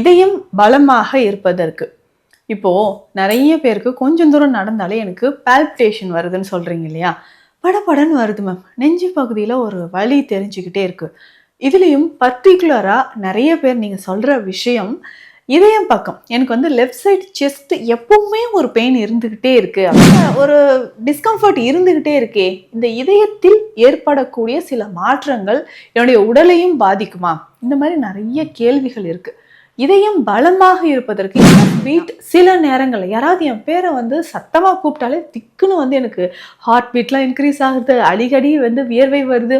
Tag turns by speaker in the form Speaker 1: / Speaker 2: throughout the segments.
Speaker 1: இதயம் பலமாக இருப்பதற்கு. இப்போது நிறைய பேருக்கு கொஞ்சம் தூரம் நடந்தாலே எனக்கு பால்பிட்டேஷன் வருதுன்னு சொல்கிறீங்க இல்லையா? படபடன்னு வருது மேம் நெஞ்சு பகுதியில் ஒரு வழி தெரிஞ்சுக்கிட்டே இருக்குது இதுலேயும் பர்டிகுலராக நிறைய பேர் நீங்கள் சொல்கிற விஷயம் இதயம் பக்கம். எனக்கு வந்து லெஃப்ட் சைடு செஸ்ட் எப்பவுமே ஒரு பெயின் இருந்துக்கிட்டே இருக்கு. அப்படின்னா ஒரு டிஸ்கம்ஃபர்ட் இருந்துக்கிட்டே இருக்கே. இந்த இதயத்தில் ஏற்படக்கூடிய சில மாற்றங்கள் என்னுடைய உடலையும் பாதிக்குமா? இந்த மாதிரி நிறைய கேள்விகள் இருக்குது இதயம் பலமாக இருப்பதற்கு பீட் சில நேரங்களில் யாராவது என் பேரை வந்து சத்தமாக கூப்பிட்டாலே திக்குன்னு வந்து எனக்கு ஹார்ட் பீட்லாம் இன்க்ரீஸ் ஆகுது அடிக்கடி வந்து வியர்வை வருது.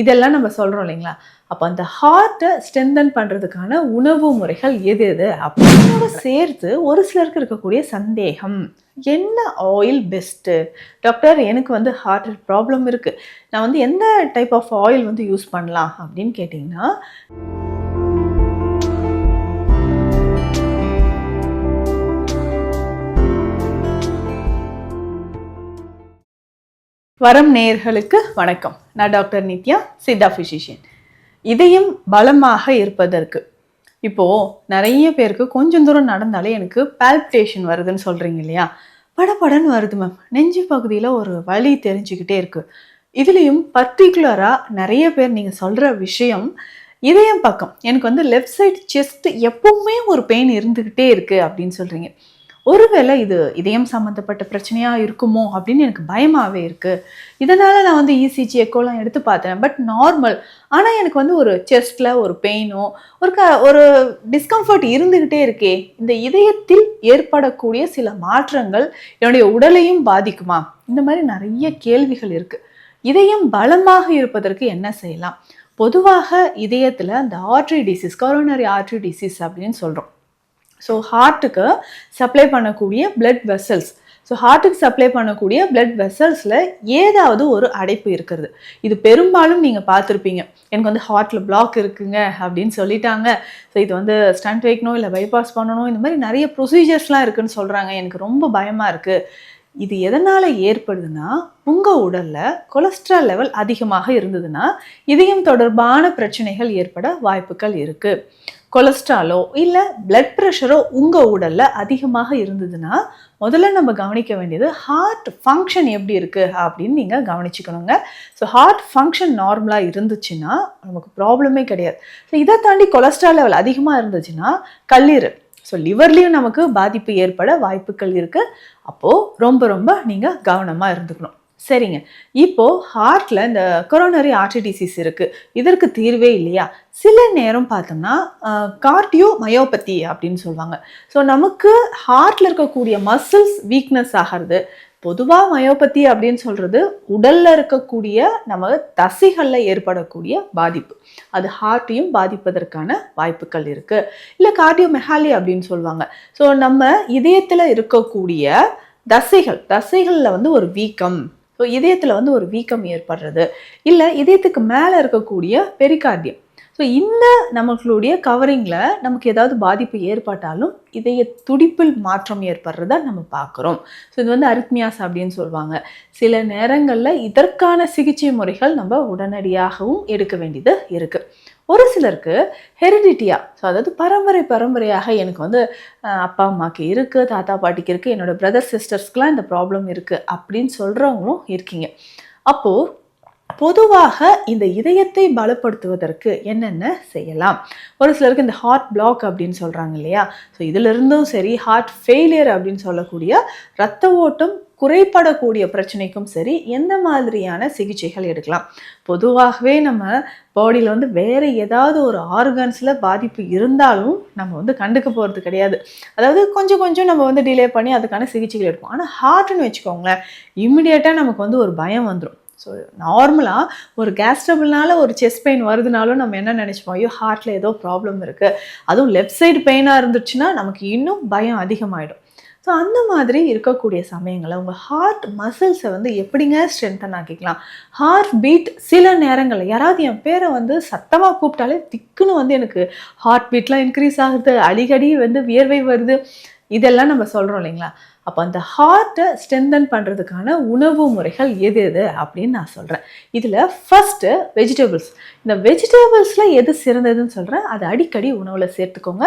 Speaker 1: இதெல்லாம் நம்ம சொல்கிறோம் இல்லைங்களா? அப்போ அந்த ஹார்ட்டை ஸ்ட்ரென்தன் பண்ணுறதுக்கான உணவு முறைகள் எது எது? அப்படின்னோட சேர்த்து ஒரு சிலருக்கு இருக்கக்கூடிய சந்தேகம். என்ன ஆயில் பெஸ்ட்டு டாக்டர் எனக்கு வந்து ஹார்ட் ப்ராப்ளம் இருக்குது நான் வந்து எந்த டைப் ஆஃப் ஆயில் வந்து யூஸ் பண்ணலாம் அப்படின்னு கேட்டிங்கன்னா வரம் நேயர்களுக்கு வணக்கம். நான் டாக்டர் நித்யா சித்தா ஃபிசிஷியன் இதயம் பலமாக இருப்பதற்கு. இப்போது நிறைய பேருக்கு கொஞ்சம் தூரம் நடந்தாலே எனக்கு பால்பிட்டேஷன் வருதுன்னு சொல்கிறீங்க இல்லையா? படபடன்னு வருது மேம் நெஞ்சு பகுதியில் ஒரு வழி தெரிஞ்சுக்கிட்டே இருக்குது இதுலேயும் பர்டிகுலராக நிறைய பேர் நீங்கள் சொல்கிற விஷயம் இதயம் பக்கம். எனக்கு வந்து லெஃப்ட் சைடு செஸ்ட் எப்பவுமே ஒரு பெயின் இருந்துக்கிட்டே இருக்குது அப்படின்னு சொல்கிறீங்க ஒருவேளை இது இதயம் சம்மந்தப்பட்ட பிரச்சனையாக இருக்குமோ அப்படின்னு எனக்கு பயமாகவே இருக்குது இதனால் நான் வந்து இசிஜி எக்கோலாம் எடுத்து பார்த்தேன். பட் நார்மல் ஆனால் எனக்கு வந்து ஒரு செஸ்ட்டில் ஒரு பெயினோ ஒரு க ஒரு டிஸ்கம்ஃபர்ட் இருந்துக்கிட்டே இருக்கே. இந்த இதயத்தில் ஏற்படக்கூடிய சில மாற்றங்கள் என்னுடைய உடலையும் பாதிக்குமா? இந்த மாதிரி நிறைய கேள்விகள் இருக்குது இதயம் பலமாக இருப்பதற்கு என்ன செய்யலாம்? பொதுவாக இதயத்தில் அந்த artery disease coronary artery disease அப்படின்னு சொல்கிறோம் ஸோ ஹார்ட்டுக்கு சப்ளை பண்ணக்கூடிய பிளட் வெசல்ஸ் ஸோ ஹார்ட்டுக்கு சப்ளை பண்ணக்கூடிய பிளட் வெசல்ஸில் ஏதாவது ஒரு அடைப்பு இருக்கிறது. இது பெரும்பாலும் நீங்கள் பார்த்துருப்பீங்க. எனக்கு வந்து ஹார்ட்டில் பிளாக் இருக்குங்க அப்படின்னு சொல்லிட்டாங்க. ஸோ இது வந்து ஸ்டண்ட் வைக்கணும் இல்லை பைபாஸ் பண்ணணும் இந்த மாதிரி நிறைய ப்ரொசீஜர்ஸ்லாம் இருக்குன்னு சொல்கிறாங்க எனக்கு ரொம்ப பயமாக இருக்குது இது எதனால் ஏற்படுதுன்னா உங்கள் உடலில் கொலஸ்ட்ரால் லெவல் அதிகமாக இருந்ததுன்னா இதயம் தொடர்பான பிரச்சனைகள் ஏற்பட வாய்ப்புகள் இருக்குது கொலஸ்ட்ராலோ இல்லை பிளட் ப்ரெஷரோ உங்கள் உடலில் அதிகமாக இருந்ததுன்னா முதல்ல நம்ம கவனிக்க வேண்டியது ஹார்ட் ஃபங்க்ஷன் எப்படி இருக்குது அப்படின்னு நீங்கள் கவனிச்சுக்கணுங்க. ஸோ ஹார்ட் ஃபங்க்ஷன் நார்மலாக இருந்துச்சுன்னா நமக்கு ப்ராப்ளமே கிடையாது. ஸோ இதை தாண்டி கொலஸ்ட்ரால் லெவல் அதிகமாக இருந்துச்சுன்னா கல்லீரல். ஸோ லிவர்லேயும் நமக்கு பாதிப்பு ஏற்பட வாய்ப்புகள் இருக்குது அப்போது ரொம்ப ரொம்ப நீங்கள் கவனமாக இருந்துக்கணும். சரிங்க. இப்போ ஹார்ட்ல இந்த கொரோனரி ஆர்டி டிசீஸ் இருக்கு. இதற்கு தீர்வே இல்லையா? சில நேரம் பார்த்தோம்னா கார்டியோ மயோபதி அப்படின்னு சொல்லுவாங்க. ஸோ நமக்கு ஹார்ட்ல இருக்கக்கூடிய மசில்ஸ் வீக்னஸ் ஆகிறது பொதுவாக மயோபதி அப்படின்னு சொல்கிறது உடலில் இருக்கக்கூடிய நம்ம தசைகளில் ஏற்படக்கூடிய பாதிப்பு. அது ஹார்ட்டையும் பாதிப்பதற்கான வாய்ப்புகள் இருக்குது இல்லை கார்டியோ மெஹாலி அப்படின்னு சொல்லுவாங்க. ஸோ நம்ம இதயத்தில் இருக்கக்கூடிய தசைகள் தசைகளில் வந்து ஒரு வீக்கம். ஸோ இதயத்தில் வந்து ஒரு வீக்கம் ஏற்படுறது. இல்லை இதயத்துக்கு மேலே இருக்கக்கூடிய பெரிகார்டியம். ஸோ இந்த நம்மளுடைய கவரிங்கில் நமக்கு ஏதாவது பாதிப்பு ஏற்பட்டாலும் இதய துடிப்பில் மாற்றம் ஏற்படுறதா நம்ம பார்க்குறோம். ஸோ இது வந்து அரித்மியாஸ் அப்படின்னு சொல்லுவாங்க. சில நேரங்களில் இதற்கான சிகிச்சை முறைகள் நம்ம உடனடியாகவும் எடுக்க வேண்டியது இருக்குது ஒரு சிலருக்கு ஹெரிடிட்டியா ஸோ அதாவது பரம்பரை பரம்பரையாக எனக்கு வந்து அப்பா அம்மாவுக்கு இருக்குது தாத்தா பாட்டிக்கு இருக்குது என்னோடய பிரதர் சிஸ்டர்ஸ்க்கெலாம் இந்த ப்ராப்ளம் இருக்குது அப்படின்னு சொல்கிறவங்களும் இருக்கீங்க. அப்போது பொதுவாக இந்த இதயத்தை பலப்படுத்துவதற்கு என்னென்ன செய்யலாம்? ஒரு சிலருக்கு இந்த ஹார்ட் பிளாக் அப்படின்னு சொல்கிறாங்க இல்லையா? ஸோ இதிலிருந்தும் சரி ஹார்ட் ஃபெயிலியர் அப்படின்னு சொல்லக்கூடிய ரத்த ஓட்டம் குறைபடக்கூடிய பிரச்சனைக்கும் சரி எந்த மாதிரியான சிகிச்சைகள் எடுக்கலாம்? பொதுவாகவே நம்ம பாடியில் வந்து வேறு ஏதாவது ஒரு ஆர்கன்ஸில் பாதிப்பு இருந்தாலும் நம்ம வந்து கண்டுக்க போகிறது கிடையாது. அதாவது கொஞ்சம் கொஞ்சம் நம்ம வந்து டிலே பண்ணி அதுக்கான சிகிச்சைகள் எடுப்போம். ஆனால் ஹார்ட்னு வச்சுக்கோங்களேன் இம்மிடியேட்டாக நமக்கு வந்து ஒரு பயம் வந்துடும் ஸோ நார்மலாக ஒரு கேஸ்ட்ரபிள்னால ஒரு செஸ்ட் பெயின் வருதுனாலும் நம்ம என்ன நினச்சிப்போம்? ஐயோ ஹார்ட்டில் ஏதோ ப்ராப்ளம் இருக்குது அதுவும் லெஃப்ட் சைடு பெயினாக இருந்துச்சுன்னா நமக்கு இன்னும் பயம் அதிகமாகிடும் ஸோ அந்த மாதிரி இருக்கக்கூடிய சமயங்களில் உங்கள் ஹார்ட் மசில்ஸை வந்து எப்படிங்க ஸ்ட்ரென்தன் ஆக்கிக்கலாம்? ஹார்ட் பீட் சில நேரங்களில் யாராவது என் பேரை வந்து சத்தமாக கூப்பிட்டாலே திக்குன்னு வந்து எனக்கு ஹார்ட் பீட்லாம் இன்க்ரீஸ் ஆகுது. அடிக்கடி வந்து வியர்வை வருது. இதெல்லாம் நம்ம சொல்கிறோம் இல்லைங்களா? அப்போ அந்த ஹார்ட்டை ஸ்ட்ரென்தன் பண்ணுறதுக்கான உணவு முறைகள் எது எது அப்படின்னு நான் சொல்கிறேன் இதில் ஃபஸ்ட்டு வெஜிடபிள்ஸ் இந்த வெஜிடபிள்ஸில் எது சிறந்ததுன்னு சொல்கிறேன் அதை அடிக்கடி உணவில் சேர்த்துக்கோங்க.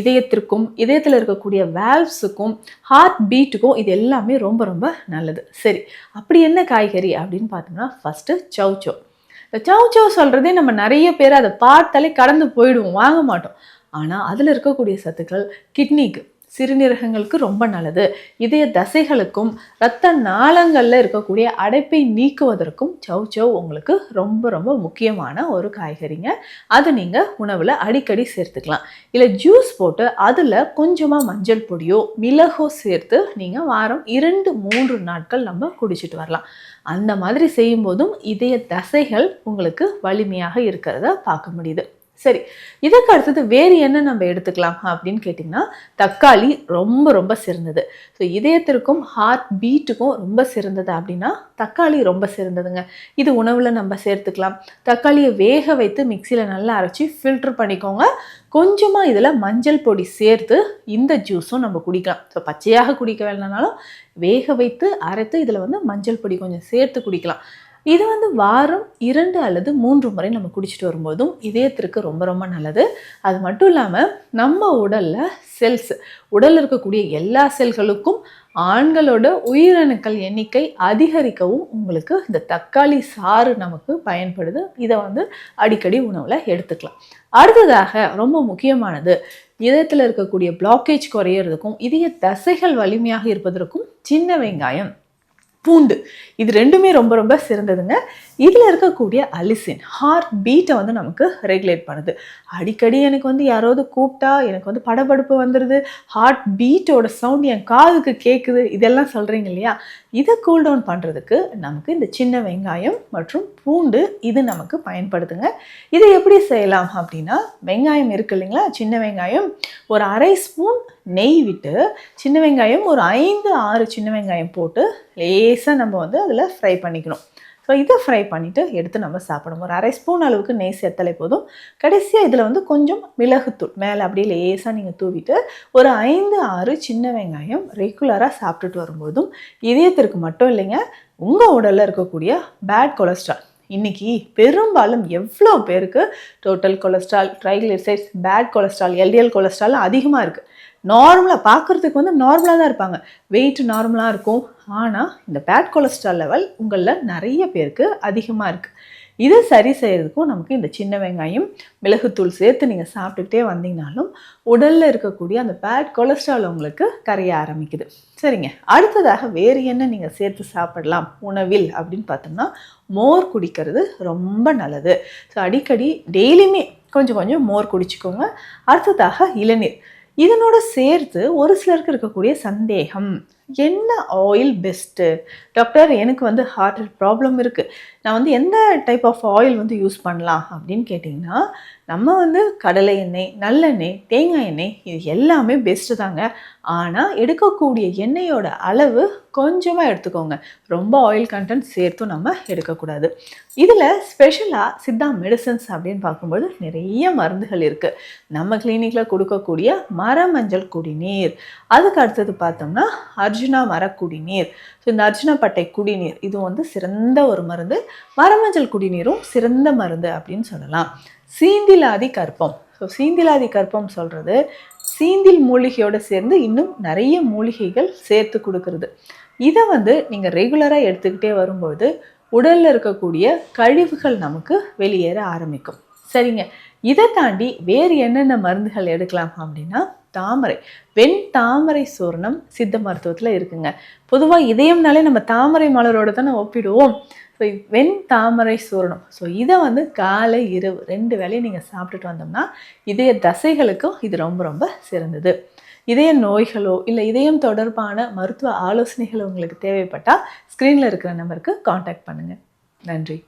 Speaker 1: இதயத்திற்கும் இதயத்தில் இருக்கக்கூடிய வேல்வ்ஸுக்கும் ஹார்ட் பீட்டுக்கும் இது எல்லாமே ரொம்ப ரொம்ப நல்லது. சரி அப்படி என்ன காய்கறி அப்படின்னு பார்த்தோம்னா ஃபஸ்ட்டு சௌச்சோ இந்த சௌச்சோ சொல்கிறதே நம்ம நிறைய பேர் அதை பார்த்தாலே கடந்து போயிடுவோம். வாங்க மாட்டோம். ஆனால் அதில் இருக்கக்கூடிய சத்துக்கள் கிட்னிக்கு சிறுநீரகங்களுக்கு ரொம்ப நல்லது. இதய தசைகளுக்கும் இரத்த நாளங்களில் இருக்கக்கூடிய அடைப்பை நீக்குவதற்கும் சவ் சவ் உங்களுக்கு ரொம்ப ரொம்ப முக்கியமான ஒரு காய்கறிங்க. அதை நீங்கள் உணவில் அடிக்கடி சேர்த்துக்கலாம். இல்லை ஜூஸ் போட்டு அதில் கொஞ்சமாக மஞ்சள் பொடியோ மிளகோ சேர்த்து நீங்கள் வாரம் இரண்டு மூன்று நாட்கள் நம்ம குடிச்சிட்டு வரலாம். அந்த மாதிரி செய்யும்போதும் இதய தசைகள் உங்களுக்கு வலிமையாக இருக்கிறத பார்க்க முடியுது. சரி இதுக்கு அடுத்தது வேறு என்ன நம்ம எடுத்துக்கலாம் அப்படின்னு கேட்டிங்கன்னா தக்காளி ரொம்ப ரொம்ப சிறந்தது. ஸோ இதயத்திற்கும் ஹார்ட் பீட்டுக்கும் ரொம்ப சிறந்தது அப்படின்னா தக்காளி ரொம்ப சிறந்ததுங்க. இது உணவில் நம்ம சேர்த்துக்கலாம். தக்காளியை வேக வைத்து மிக்சியில் நல்லா அரைச்சி ஃபில்ட்ரு பண்ணிக்கோங்க. கொஞ்சமாக இதில் மஞ்சள் பொடி சேர்த்து இந்த ஜூஸும் நம்ம குடிக்கலாம். ஸோ பச்சையாக குடிக்க வேணாலும் வேக வைத்து அரைத்து இதில் வந்து மஞ்சள் பொடி கொஞ்சம் சேர்த்து குடிக்கலாம். இது வந்து வாரம் இரண்டு அல்லது மூன்று முறை நம்ம குடிச்சிட்டு வரும்போதும் இதயத்திற்கு ரொம்ப ரொம்ப நல்லது. அது மட்டும் இல்லாமல் நம்ம உடலில் செல்ஸ் உடலில் இருக்கக்கூடிய எல்லா செல்களுக்கும் ஆண்களோட உயிரணுக்கள் எண்ணிக்கை அதிகரிக்கவும் உங்களுக்கு இந்த தக்காளி சாறு நமக்கு பயன்படுது. இதை வந்து அடிக்கடி உணவில் எடுத்துக்கலாம். அடுத்ததாக ரொம்ப முக்கியமானது இதயத்தில் இருக்கக்கூடிய பிளாக்கேஜ் குறையிறதுக்கும் இதய தசைகள் வலிமையாக இருப்பதற்கும் சின்ன வெங்காயம். பூண்டு. இது ரெண்டுமே ரொம்ப ரொம்ப சிறந்ததுங்க. இதில் இருக்கக்கூடிய அலிசின் ஹார்ட் பீட்டை வந்து நமக்கு ரெகுலேட் பண்ணுது. அடிக்கடி எனக்கு வந்து யாராவது கூப்பிட்டா எனக்கு வந்து படபடுப்பு வந்துடுது ஹார்ட் பீட்டோட சவுண்ட் என் காதுக்கு கேட்குது இதெல்லாம் சொல்கிறீங்க இல்லையா? இதை கூல் டவுன் பண்ணுறதுக்கு நமக்கு இந்த சின்ன வெங்காயம் மற்றும் பூண்டு இது நமக்கு பயன்படுத்துங்க இதை எப்படி செய்யலாம் அப்படின்னா வெங்காயம் இருக்கு இல்லைங்களா? சின்ன வெங்காயம் ஒரு அரை ஸ்பூன் நெய் விட்டு சின்ன வெங்காயம் ஒரு ஐந்து ஆறு சின்ன வெங்காயம் போட்டு லேசாக நம்ம வந்து அதில் ஃப்ரை பண்ணிக்கணும். ஸோ இதை ஃப்ரை பண்ணிவிட்டு எடுத்து நம்ம சாப்பிடணும். ஒரு அரை ஸ்பூன் அளவுக்கு நெய் சேர்த்தாலே போதும். கடைசியாக இதில் வந்து கொஞ்சம் மிளகுத்தூள் மேலே அப்படியே லேசாக நீங்கள் தூவிட்டு ஒரு ஐந்து ஆறு சின்ன வெங்காயம் ரெகுலராக சாப்பிட்டுட்டு வரும்போதும் இதயத்திற்கு மட்டும் இல்லைங்க உங்கள் உடலில் இருக்கக்கூடிய பேட் கொலஸ்ட்ரால் இன்றைக்கி பெரும்பாலும் எவ்வளோ பேருக்கு total cholesterol triglycerides bad cholesterol LDL cholesterol அதிகமாக இருக்குது நார்மலாக பார்க்குறதுக்கு வந்து நார்மலாக தான் இருப்பாங்க. வெயிட் நார்மலாக இருக்கும். ஆனால் இந்த பேட் கொலஸ்ட்ரால் லெவல் உங்களில் நிறைய பேருக்கு அதிகமாக இருக்குது இதை சரி செய்கிறதுக்கும் நமக்கு இந்த சின்ன வெங்காயம் மிளகுத்தூள் சேர்த்து நீங்கள் சாப்பிட்டுக்கிட்டே வந்தீங்கனாலும் உடலில் இருக்கக்கூடிய அந்த பேட் கொலஸ்ட்ரால் உங்களுக்கு கரைய ஆரம்பிக்குது. சரிங்க. அடுத்ததாக வேறு என்ன நீங்கள் சேர்த்து சாப்பிடலாம்? உணவில் அப்படின்னு பார்த்தோம்னா மோர் குடிக்கிறது ரொம்ப நல்லது. ஸோ அடிக்கடி டெய்லியுமே கொஞ்சம் கொஞ்சம் மோர் குடிச்சிக்கோங்க. அடுத்ததாக இளநீர். இதனோட சேர்த்து ஒரு சிலருக்கு இருக்கக்கூடிய சந்தேகம். என்ன ஆயில் பெஸ்ட்டு டாக்டர் எனக்கு வந்து ஹார்ட் ப்ராப்ளம் இருக்குது நான் வந்து எந்த டைப் ஆஃப் ஆயில் வந்து யூஸ் பண்ணலாம் அப்படின்னு கேட்டிங்கன்னா நம்ம வந்து கடலை எண்ணெய் நல்லெண்ணெய் தேங்காய் எண்ணெய் இது எல்லாமே பெஸ்ட்டு தாங்க. ஆனால் எடுக்கக்கூடிய எண்ணெயோட அளவு கொஞ்சமாக எடுத்துக்கோங்க. ரொம்ப ஆயில் கண்டென்ட் சேர்த்தும் நம்ம எடுக்கக்கூடாது. இதில் ஸ்பெஷலாக சித்தா மெடிசன்ஸ் அப்படின்னு பார்க்கும்போது நிறைய மருந்துகள் இருக்குது நம்ம கிளினிக்கில் கொடுக்கக்கூடிய மரமஞ்சள் குடிநீர். அதுக்கு அடுத்தது பார்த்தோம்னா அர்ஜுனா மரக்குடிநீர். ஸோ இந்த அர்ஜுனா பட்டை குடிநீர் இது வந்து சிறந்த ஒரு மருந்து. மரமஞ்சள் குடிநீரும் சிறந்த மருந்து அப்படின்னு சொல்லலாம். சீந்திலாதி கற்பம். ஸோ சீந்திலாதி கற்பம் சொல்கிறது சீந்தில் மூலிகையோடு சேர்ந்து இன்னும் நிறைய மூலிகைகள் சேர்த்து கொடுக்கறது. இதை வந்து நீங்கள் ரெகுலராக எடுத்துக்கிட்டே வரும்போது உடலில் இருக்கக்கூடிய கழிவுகள் நமக்கு வெளியேற ஆரம்பிக்கும். சரிங்க. இதை தாண்டி வேறு என்னென்ன மருந்துகள் எடுக்கலாம் அப்படின்னா தாமரை. வெண் தாமரை சூர்ணம் சித்த மருத்துவத்தில் இருக்குங்க. பொதுவாக இதயம்னாலே நம்ம தாமரை மலரோடு தானே ஒப்பிடுவோம். ஸோ வெண் தாமரை சூரணம். ஸோ இதை வந்து காலை இரவு ரெண்டு வேலையும் நீங்கள் சாப்பிட்டுட்டு வந்தோம்னா இதய தசைகளுக்கும் இது ரொம்ப ரொம்ப சிறந்தது. இதய நோய்களோ இல்லை இதயம் தொடர்பான மருத்துவ ஆலோசனைகள் உங்களுக்கு தேவைப்பட்டால் ஸ்க்ரீனில் இருக்கிற நம்பருக்கு காண்டாக்ட் பண்ணுங்கள் நன்றி.